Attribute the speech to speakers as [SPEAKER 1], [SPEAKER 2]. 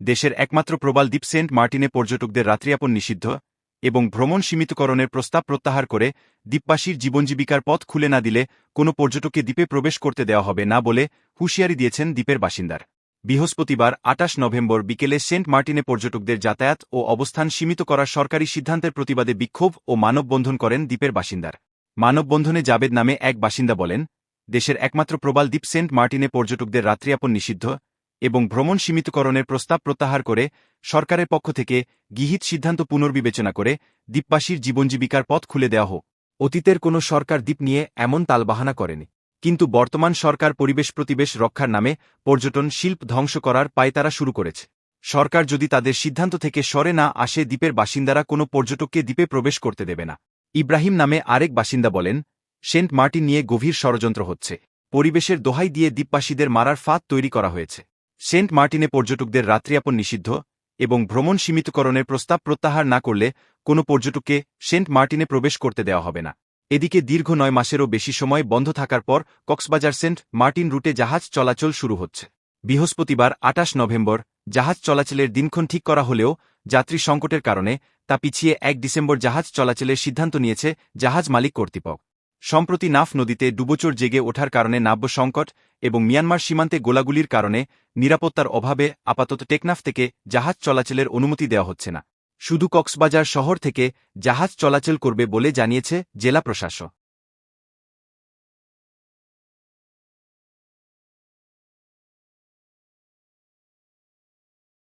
[SPEAKER 1] দেশের একমাত্র প্রবাল দ্বীপ সেন্ট মার্টিনে পর্যটকদের রাত্রিয়াপন নিষিদ্ধ এবং ভ্রমণ সীমিতকরণের প্রস্তাব প্রত্যাহার করে দ্বীপবাসীর জীবনজীবিকার পথ খুলে না দিলে কোনো পর্যটককে দ্বীপে প্রবেশ করতে দেওয়া হবে না বলে হুঁশিয়ারি দিয়েছেন দ্বীপের বাসিন্দার। বৃহস্পতিবার, আটাশ নভেম্বর বিকেলে সেন্ট মার্টিনে পর্যটকদের যাতায়াত ও অবস্থান সীমিত করার সরকারি সিদ্ধান্তের প্রতিবাদে বিক্ষোভ ও মানববন্ধন করেন দ্বীপের বাসিন্দার। মানববন্ধনে জাবেদ নামে এক বাসিন্দা বলেন, দেশের একমাত্র প্রবাল দ্বীপ সেন্ট মার্টিনে পর্যটকদের রাত্রিয়াপন নিষিদ্ধ। এবং ভ্রমণ সীমিতকরণের প্রস্তাব প্রত্যাহার করে সরকারের পক্ষ থেকে গৃহীত সিদ্ধান্ত পুনর্বিবেচনা করে দ্বীপবাসীর জীবনজীবিকার পথ খুলে দেওয়া হোক। অতীতের কোনো সরকার দ্বীপ নিয়ে এমন তালবাহানা করেনি। কিন্তু বর্তমান সরকার পরিবেশ প্রতিবেশ রক্ষার নামে পর্যটন শিল্প ধ্বংস করার পায়তারা শুরু করেছে। সরকার যদি তাদের সিদ্ধান্ত থেকে সরে না আসে, দ্বীপের বাসিন্দারা কোনো পর্যটককে দ্বীপে প্রবেশ করতে দেবে না। ইব্রাহিম নামে আরেক বাসিন্দা বলেন, সেন্ট মার্টিন নিয়ে গভীর ষড়যন্ত্র হচ্ছে। পরিবেশের দোহাই দিয়ে দ্বীপবাসীদের মারার ফাঁদ তৈরি করা হয়েছে। সেন্ট মার্টিনে পর্যটকদের রাত্রিয়াপন নিষিদ্ধ এবং ভ্রমণ সীমিতকরণের প্রস্তাব প্রত্যাহার না করলে কোনো পর্যটককে সেন্ট মার্টিনে প্রবেশ করতে দেওয়া হবে না। এদিকে দীর্ঘ নয় মাসেরও বেশি সময় বন্ধ থাকার পর কক্সবাজার সেন্ট মার্টিন রুটে জাহাজ চলাচল শুরু হচ্ছে। বৃহস্পতিবার আটাশ নভেম্বর জাহাজ চলাচলের দিনক্ষণ ঠিক করা হলেও যাত্রী সংকটের কারণে তা পিছিয়ে এক ডিসেম্বর জাহাজ চলাচলের সিদ্ধান্ত নিয়েছে জাহাজ মালিক কর্তৃপক্ষ। সম্প্রতি নাফ নদীতে ডুবোচর জেগে ওঠার কারণে নাব্য সংকট এবং মিয়ানমার সীমান্তে গোলাগুলির কারণে নিরাপত্তার অভাবে আপাতত টেকনাফ থেকে জাহাজ চলাচলের অনুমতি দেওয়া হচ্ছে না। শুধু কক্সবাজার শহর থেকে জাহাজ চলাচল করবে বলে জানিয়েছে জেলা প্রশাসন